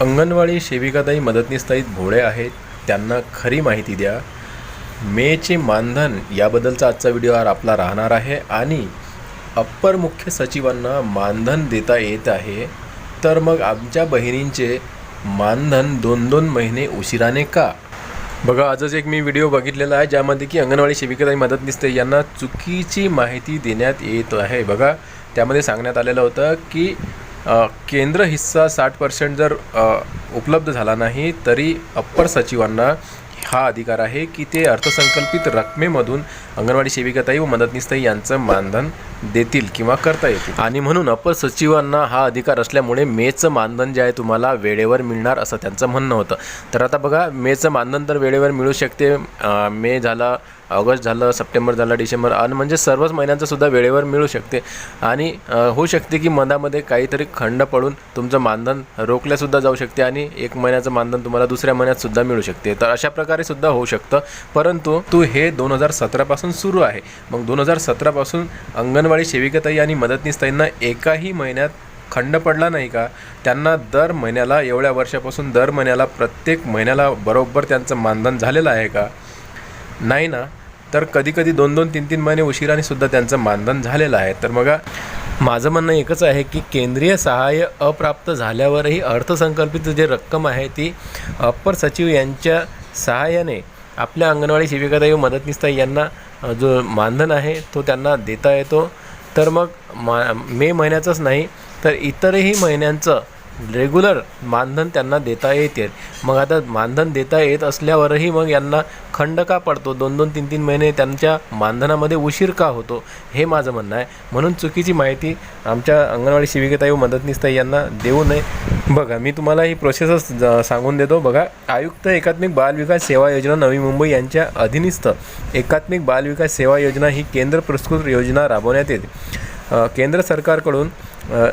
अंगणवाडी सेविकाताई मदतनीसताई भोळे आहेत. त्यांना खरी माहिती द्या. मेचे मानधन याबद्दलचा आजचा व्हिडिओ आपला राहणार आहे आणि अप्पर मुख्य सचिवांना मानधन देता येत आहे. तर मग आमच्या बहिणींचे मानधन दोन दोन महिने उशिराने का? बघा आजच एक मी व्हिडिओ बघितलेला आहे ज्यामध्ये की अंगणवाडी सेविकाताई मदतनीस यांना चुकीची माहिती देण्यात येत आहे. बघा त्यामध्ये सांगण्यात आलेलं होतं की केंद्र हिस्सा साठ पर्सेंट जर उपलब्ध झाला नाही तरी अप्पर सचिवांना हा अधिकार आहे की ते अर्थसंकल्पित रकमेमधून अंगणवाडी सेविकाताई व मदतनीसताई यांचं मानधन देतील किंवा करता येतील. आणि म्हणून अप्पर सचिवांना हा अधिकार असल्यामुळे मेचं मानधन जे आहे तुम्हाला वेळेवर मिळणार असं त्यांचं म्हणणं होतं. तर आता बघा मेचं मानधन तर वेळेवर मिळू शकते. मे झाला ऑगस्ट झालं सप्टेंबर झालं डिसेंबर आणि म्हणजे सर्वच महिन्यांचंसुद्धा वेळेवर मिळू शकते. आणि होऊ शकते की मधामध्ये काहीतरी खंड पडून तुमचं मानधन रोखल्यासुद्धा जाऊ शकते आणि एक महिन्याचं मानधन तुम्हाला दुसऱ्या महिन्यातसुद्धा मिळू शकते. तर अशा प्रकारे सुद्धा होऊ शकतं. परंतु तू हे दोन हजार सतरापासून सुरू आहे. मग दोन हजार सतरापासून अंगणवाडी सेविकाताई आणि मदतनीसताईंना एकाही महिन्यात खंड पडला नाही का? त्यांना दर महिन्याला एवढ्या वर्षापासून दर महिन्याला प्रत्येक महिन्याला बरोबर त्यांचं मानधन झालेलं आहे का? नाही ना. तर कधी कधी दोन दोन तीन तीन महिने उशिराने सुद्धा त्यांचं मानधन झालेलं आहे. तर मग माझं म्हणणं एकच आहे की केंद्रीय सहाय्य अप्राप्त झाल्यावरही अर्थसंकल्पित जे रक्कम आहे ती अप्पर सचिव यांच्या सहाय्याने आपल्या अंगणवाडी सेविकाताई व मदतनीसताई यांना जो मानधन आहे तो त्यांना देता येतो. तर मग मा मे महिन्याचंच नाही तर इतरही महिन्यांचं रेग्युलर मानधन त्यांना देता येते. मग आता मानधन देता येत असल्यावरही मग यांना खंड का पडतो? दोन दोन तीन तीन महिने त्यांच्या मानधनामध्ये उशीर का होतो? हे माझं म्हणणं आहे. म्हणून चुकीची माहिती आमच्या अंगणवाडी शिविकेताई व मदतनीसताई यांना देऊ नये. बघा मी तुम्हाला ही प्रोसेसच सांगून देतो. बघा आयुक्त एकात्मिक बालविकास सेवा योजना नवी मुंबई यांच्या अधीनस्थ. एकात्मिक बालविकास सेवा योजना ही केंद्र पुरस्कृत योजना राबवण्यात येते. केंद्र सरकारकडून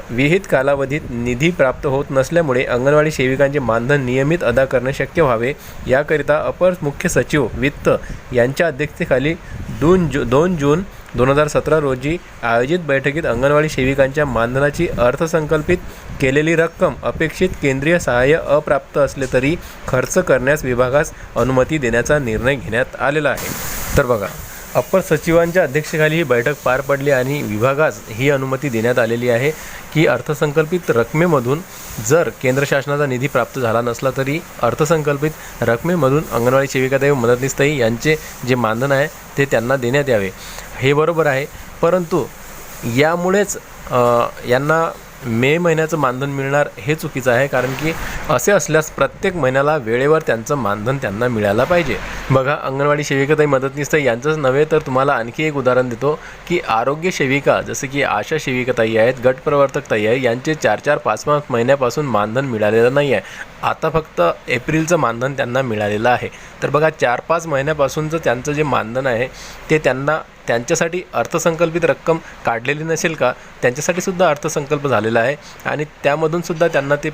विहित कालावधीत निधी प्राप्त होत नसल्यामुळे अंगणवाडी सेविकांचे मानधन नियमित अदा करणे शक्य व्हावे. याकरिता अपर मुख्य सचिव वित्त यांच्या अध्यक्षतेखाली दोन जू दोन जून दोन हजार सतरा रोजी आयोजित बैठकीत अंगणवाडी सेविकांच्या मानधनाची अर्थसंकल्पित केलेली रक्कम अपेक्षित केंद्रीय सहाय्य अप्राप्त असले तरी खर्च करण्यास विभागास अनुमती देण्याचा निर्णय घेण्यात आलेला आहे. तर बघा अप्पर सचिवांच्या अध्यक्षतेखाली ही बैठक पार पडली आणि विभागास ही अनुमती देण्यात आलेली आहे की अर्थसंकल्पित रकमेमधून जर केंद्र शासनाचा निधी प्राप्त झाला नसला तरी अर्थसंकल्पित रकमेमधून अंगणवाडी सेविकाताई व मदतनीसताई यांचे जे मानधन आहे ते त्यांना देण्यात यावे. हे बरोबर आहे परंतु यामुळेच यांना मे महिन्याचं मानधन मिळणार हे चुकीचं आहे कारण की असे असल्यास प्रत्येक महिन्याला वेळेवर त्यांचं मानधन त्यांना मिळायला पाहिजे. बघा अंगणवाडी सेविकाताई मदतनीस यांचंच नव्हे तर तुम्हाला आणखी एक उदाहरण देतो की आरोग्य सेविका जसं की आशा सेविकाताई आहेत गटप्रवर्तकताई आहे यांचे चार चार पाच पाच महिन्यापासून मानधन मिळालेलं नाही आहे आता फक्त एप्रिलचं मानधन त्यांना मिळालेलं आहे. तर बघा चार पाच महिन्यापासूनचं त्यांचं जे मानधन आहे ते त्यांना त्यांच्यासाठी अर्थसंकल्पित रक्कम काढलेली नसेल का? त्यांच्यासाठी सुद्धा अर्थसंकल्प झालेला आहे. आणि त्यामधूनसुद्धा त्यांना ते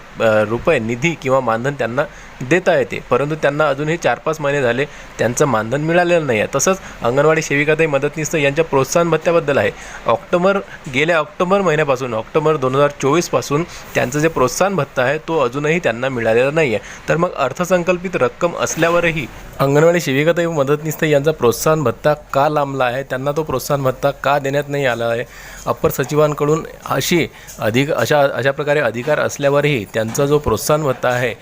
रुपये निधी किंवा मानधन त्यांना देता येते. परंतु त्यांना अजूनही चार पाच महिने झाले त्यांचं मानधन मिळालेलं नाही आहे तसंच अंगणवाडी सेविकाताई मदतनीस यांच्या प्रोत्साहन भत्त्याबद्दल आहे. ऑक्टोबर गेल्या ऑक्टोबर महिन्यापासून ऑक्टोबर दोन हजार चोवीसपासून त्यांचं जे प्रोत्साहन भत्ता आहे तो अजूनही त्यांना मिळालेला नाही आहे तर मग अर्थसंकल्पित रक्कम असल्यावरही अंगणवाडी सेविकाताई मदतनीस यांचा प्रोत्साहन भत्ता का लांबला आहे? त्यांना तो प्रोत्साहन भत्ता का देण्यात नाही आला आहे? अप्पर सचिवांकडून अशी अधिक अशा अशा प्रकारे अधिकार असल्यावरही त्यांचा जो प्रोत्साहन भत्ता आहे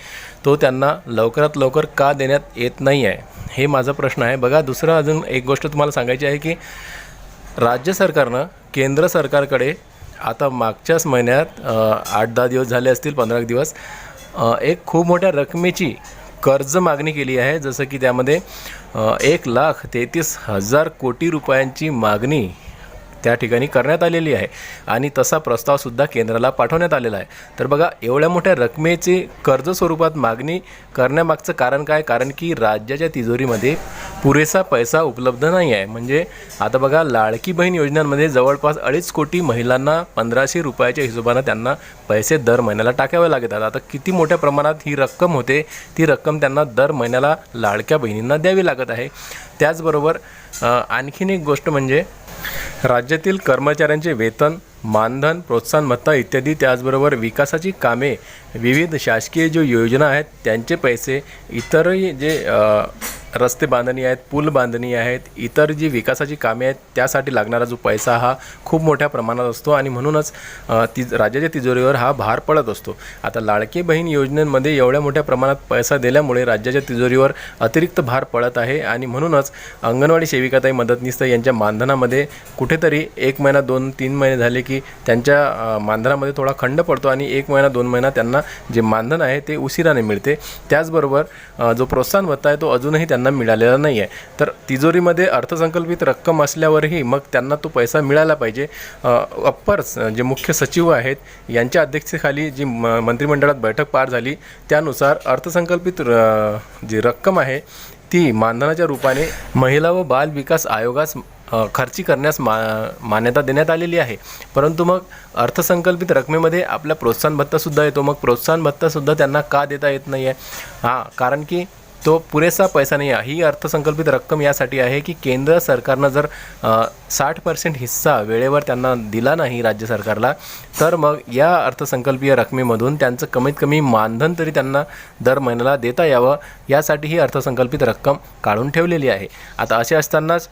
तो त्यांना लवकरात लवकर का देण्यात येत नाही आहे हे माझा प्रश्न आहे. बघा दुसरं अजून एक गोष्ट तुम्हाला सांगायची आहे की राज्य सरकारनं केंद्र सरकारकडे आता मागच्याच महिन्यात आठ दहा दिवस झाले असतील पंधरा दिवस एक खूप मोठ्या रकमेची कर्ज मागणी केली आहे. जसं की त्यामध्ये एक लाख तेहतीस हजार कोटी रुपयांची मागणी त्या ठिकाणी करण्यात आलेली आहे. आणि तसा प्रस्तावसुद्धा केंद्राला पाठवण्यात आलेला आहे. तर बघा एवढ्या मोठ्या रकमेची कर्ज स्वरूपात मागणी करण्यामागचं कारण काय? कारण की राज्याच्या तिजोरीमध्ये पुरेसा पैसा उपलब्ध नाही आहे. म्हणजे आता बघा लाडकी बहीण योजनांमध्ये जवळपास अडीच कोटी महिलांना पंधराशे रुपयाच्या हिशोबानं त्यांना पैसे दर महिन्याला टाकावे लागतात आता किती मोठ्या प्रमाणात ही रक्कम होते ती रक्कम त्यांना दर महिन्याला लाडक्या बहिणींना द्यावी लागत आहे. त्याचबरोबर आणखीन एक गोष्ट म्हणजे राज्यातील कर्मचाऱ्यांचे वेतन मानधन प्रोत्साहन भत्ता इत्यादी त्याचबरोबर विकासाची कामे विविध शासकीय जो योजना आहेत त्यांचे पैसे इतरही जे रस्ते बांधणी आहेत पूल बांधणी आहेत इतर जी विकासाची कामे आहेत त्यासाठी लागणारा जो पैसा हा खूप मोठ्या प्रमाणात असतो आणि म्हणूनच ती राज्याच्या तिजोरीवर हा भार पडत असतो. आता लाडकी बहीण योजनेमध्ये एवढ्या मोठ्या प्रमाणात पैसा दिल्यामुळे राज्याच्या तिजोरीवर अतिरिक्त भार पडत आहे आणि म्हणूनच अंगणवाडी सेविकाताई मदतनीस यांच्या मानधनामध्ये कुठेतरी एक महिना दोन तीन महिने झाले की त्यांच्या मानधनामध्ये थोडा खंड पडतो आणि एक महिना दोन महिना त्यांना जे मानधन आहे ते उशिराने मिळते. त्याचबरोबर जो प्रोत्साहन भत्ता आहे तो अजूनही त्यांना त्यांना मिळालेला नाही आहे तर तिजोरीमध्ये अर्थसंकल्पित रक्कम असल्यावरही मग त्यांना तो पैसा मिळाला पाहिजे. अप्पर्स जे मुख्य सचिव आहेत यांच्या अध्यक्षतेखाली जी म मंत्रिमंडळात बैठक पार झाली त्यानुसार अर्थसंकल्पित र जी रक्कम आहे ती मानधनाच्या रूपाने महिला व बाल विकास आयोगास खर्ची करण्यास मा मान्यता देण्यात आलेली आहे. परंतु मग अर्थसंकल्पित रकमेमध्ये आपला प्रोत्साहन भत्तासुद्धा येतो. मग प्रोत्साहन भत्तासुद्धा त्यांना का देता येत नाही आहे हां कारण की तो पुरेसा पैसा नाही आहे. ही अर्थसंकल्पित रक्कम यासाठी आहे की केंद्र सरकारनं जर साठ पर्सेंट हिस्सा वेळेवर त्यांना दिला नाही राज्य सरकारला तर मग या अर्थसंकल्पीय रकमेमधून त्यांचं कमीत कमी मानधन तरी त्यांना दर महिन्याला देता यावं यासाठी ही अर्थसंकल्पित रक्कम काढून ठेवलेली आहे. आता असे असतानाच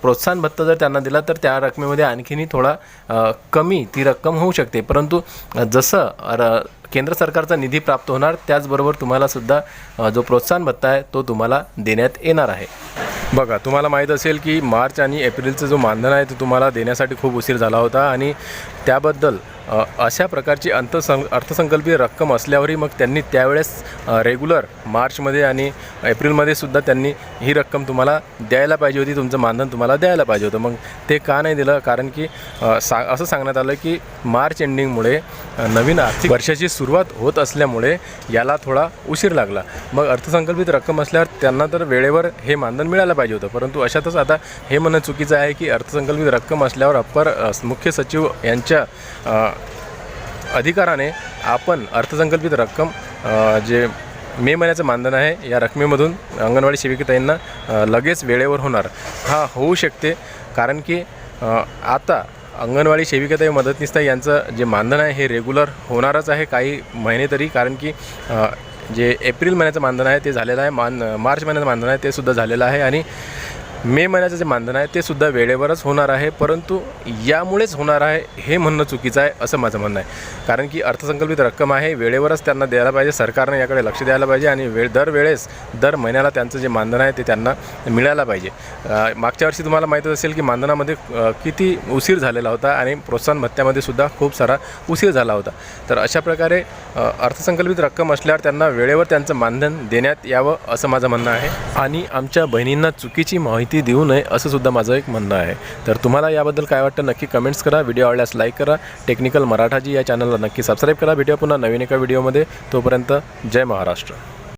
प्रोत्साहन भत्ता जर त्यांना दिला तर त्या रकमेमध्ये आणखीनही थोडा कमी ती रक्कम होऊ शकते. परंतु जसं केंद्र सरकारचा निधी प्राप्त होणार त्याचबरोबर तुम्हाला सुद्धा जो प्रोत्साहन भत्ता आहे तो तुम्हाला देण्यात येणार आहे. बघा तुम्हाला माहीत असेल की मार्च आणि एप्रिलचं जो मानधन आहे तो तुम्हाला देण्यासाठी खूप उशीर झाला होता आणि त्याबद्दल अशा प्रकारची अंतसं अर्थसंकल्पीय रक्कम असल्यावरही मग त्यांनी त्यावेळेस रेग्युलर मार्चमध्ये आणि एप्रिलमध्ये सुद्धा त्यांनी ही रक्कम तुम्हाला द्यायला पाहिजे होती तुमचं मानधन तुम्हाला द्यायला पाहिजे होतं. मग ते का नाही दिलं? कारण की सा असं सांगण्यात आलं की मार्च एंडिंगमुळे नवीन आर्थिक वर्षाची सुरुवात होत असल्यामुळे याला थोडा उशीर लागला. मग अर्थसंकल्पित रक्कम असल्यावर त्यांना तर वेळेवर हे मानधन मिळायला पाहिजे होतं. परंतु अशातच आता हे म्हणणं चुकीचं आहे की अर्थसंकल्पित रक्कम असल्यावर अप्पर मुख्य सचिव यांच्या अधिकाराने आपण अर्थसंकल्पित रक्कम जे मे महिन्याचं मानधन आहे या रकमेमधून अंगणवाडी सेविकेताईंना लगेच वेळेवर होणार. हा होऊ शकते कारण की आता अंगणवाडी सेविकाताई मदतनीसताई यांचं जे मानधन आहे हे रेग्युलर होणारच आहे काही महिने तरी कारण की जे एप्रिल महिन्याचं मानधन आहे ते झालेलं आहे मान मार्च महिन्याचं मानधन आहे ते सुद्धा झालेलं आहे. आणि मे महिन्याचं जे मानधन आहे ते सुद्धा वेळेवरच होणार आहे परंतु यामुळेच होणार आहे हे म्हणणं चुकीचं आहे असं माझं म्हणणं आहे. कारण की अर्थसंकल्पित रक्कम आहे वेळेवरच त्यांना द्यायला पाहिजे सरकारनं याकडे लक्ष द्यायला पाहिजे आणि वेळ दरवेळेस दर महिन्याला त्यांचं जे मानधन आहे ते त्यांना मिळायला पाहिजे. मागच्या वर्षी तुम्हाला माहीतच असेल की मानधनामध्ये किती उशीर झालेला होता आणि प्रोत्साहन भत्त्यामध्ये सुद्धा खूप सारा उशीर झाला होता. तर अशा प्रकारे अर्थसंकल्पित रक्कम असल्यावर त्यांना वेळेवर त्यांचं मानधन देण्यात यावं असं माझं म्हणणं आहे. आणि आमच्या बहिणींना चुकीची माहिती देऊ नये असं सुद्धा माझं एक म्हणणं आहे. तर तुम्हाला याबद्दल काय वाटतं नक्की कमेंट्स करा व्हिडिओ आवडल्यास लाईक करा. टेक्निकल मराठाजी या चॅनलला नक्की सबस्क्राईब करा. भेटूया पुन्हा नवीन एका व्हिडिओमध्ये तोपर्यंत जय महाराष्ट्र.